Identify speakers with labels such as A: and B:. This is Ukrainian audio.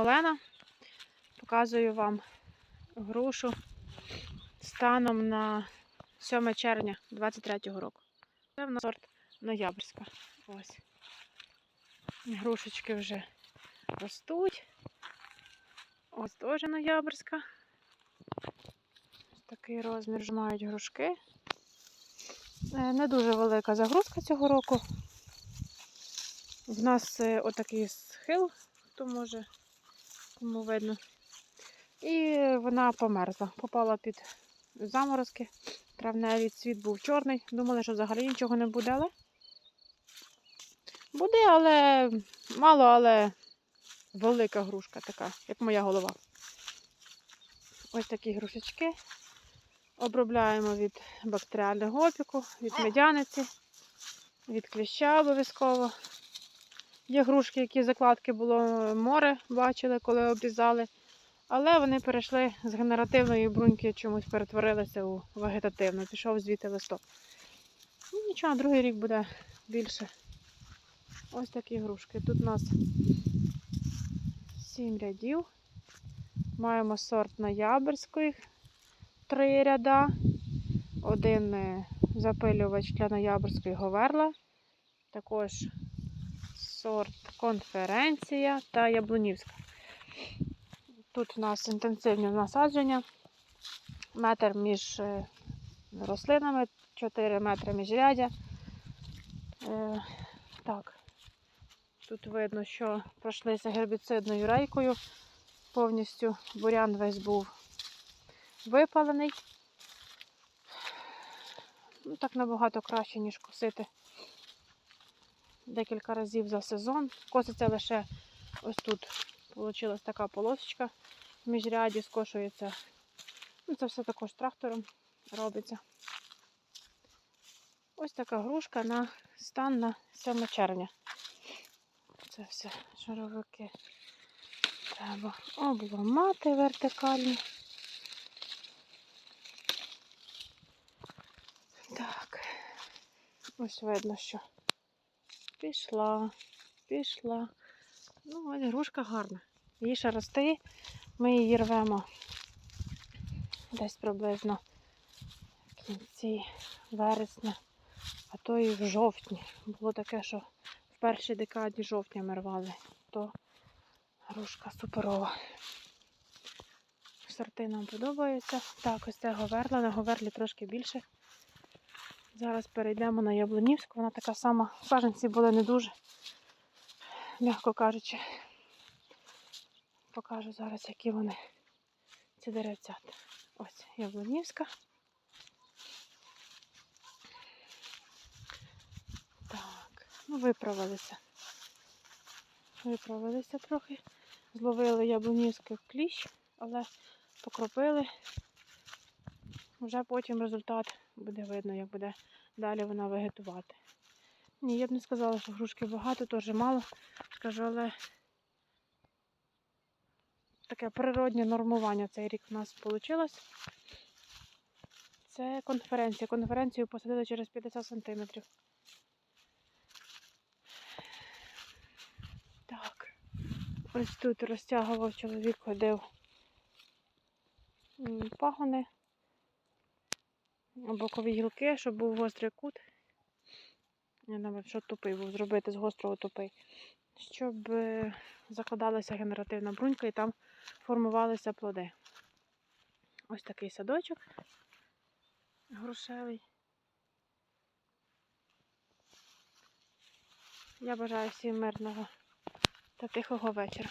A: Олена. Показую вам грушу станом на 7 червня 23-го року. Це в нас сорт ноябрьська. Ось. Грушечки вже ростуть. Ось теж ноябрьська. Такий розмір вже мають грушки. Е, Не дуже велика загрузка цього року. В нас е, отакий схил, хто може, кому видно. І вона померзла, попала під заморозки. Травневий цвіт був чорний. Думали, що взагалі нічого не буде, але буде, але мало, але велика грушка така, як моя голова. Ось такі грушечки. Обробляємо від бактеріального опіку, від медяниці, від кліща обов'язково. Є грушки, які закладки було море, бачили, коли обрізали. Але вони перейшли з генеративної бруньки, чомусь перетворилися у вегетативну. Пішов звідти листок. Ну, нічого, другий рік буде більше. Ось такі грушки. Тут у нас сім рядів. Маємо сорт ноябрьської, три ряда. Один е, запилювач для ноябрьської говерла. Також сорт конференція та яблунівська. Тут у нас інтенсивні насадження. Метр між е, рослинами, 4 метри міжрядя. Е, так. Тут видно, що пройшлися гербіцидною рейкою. Повністю бурян весь був випалений. Ну, так набагато краще, ніж косити декілька разів за сезон. Коситься лише ось тут. Получилась така полосочка в міжряді, скошується. Ну, це все також трактором робиться. Ось така грушка на стан на 7 червня. Це все шаровики треба обламати вертикально. Так, ось видно, що пішла, пішла. Ну, ось грушка гарна. Її ще рости. Ми її рвемо десь приблизно в кінці вересня, а то і в жовтні. Було таке, що в першій декаді жовтня ми рвали, то грушка суперова. Сорти нам подобаються. Так, ось це говерла, на говерлі трошки більше. Зараз перейдемо на Яблунівську, вона така сама. Саженці були не дуже, м'яко кажучи. Покажу зараз, які вони ці деревцята. Ось Яблунівська. Так, ну виправилися. Виправилися трохи. Зловили яблунівський кліщ, але покропили. Вже потім результат буде видно, як буде далі вона вегетувати. Ні, я б не сказала, що грушки багато, теж мало. Скажу, але таке природнє нормування цей рік у нас вийшло. Це конференція. Конференцію посадили через 50 сантиметрів. Так, ось тут розтягував чоловік, ходив пагони, бокові гілки, щоб був гострий кут. Я навіть що тупий був зробити з гострого тупий. Щоб е, закладалася генеративна брунька і там формувалися плоди. Ось такий садочок грушевий. Я бажаю всім мирного та тихого вечора.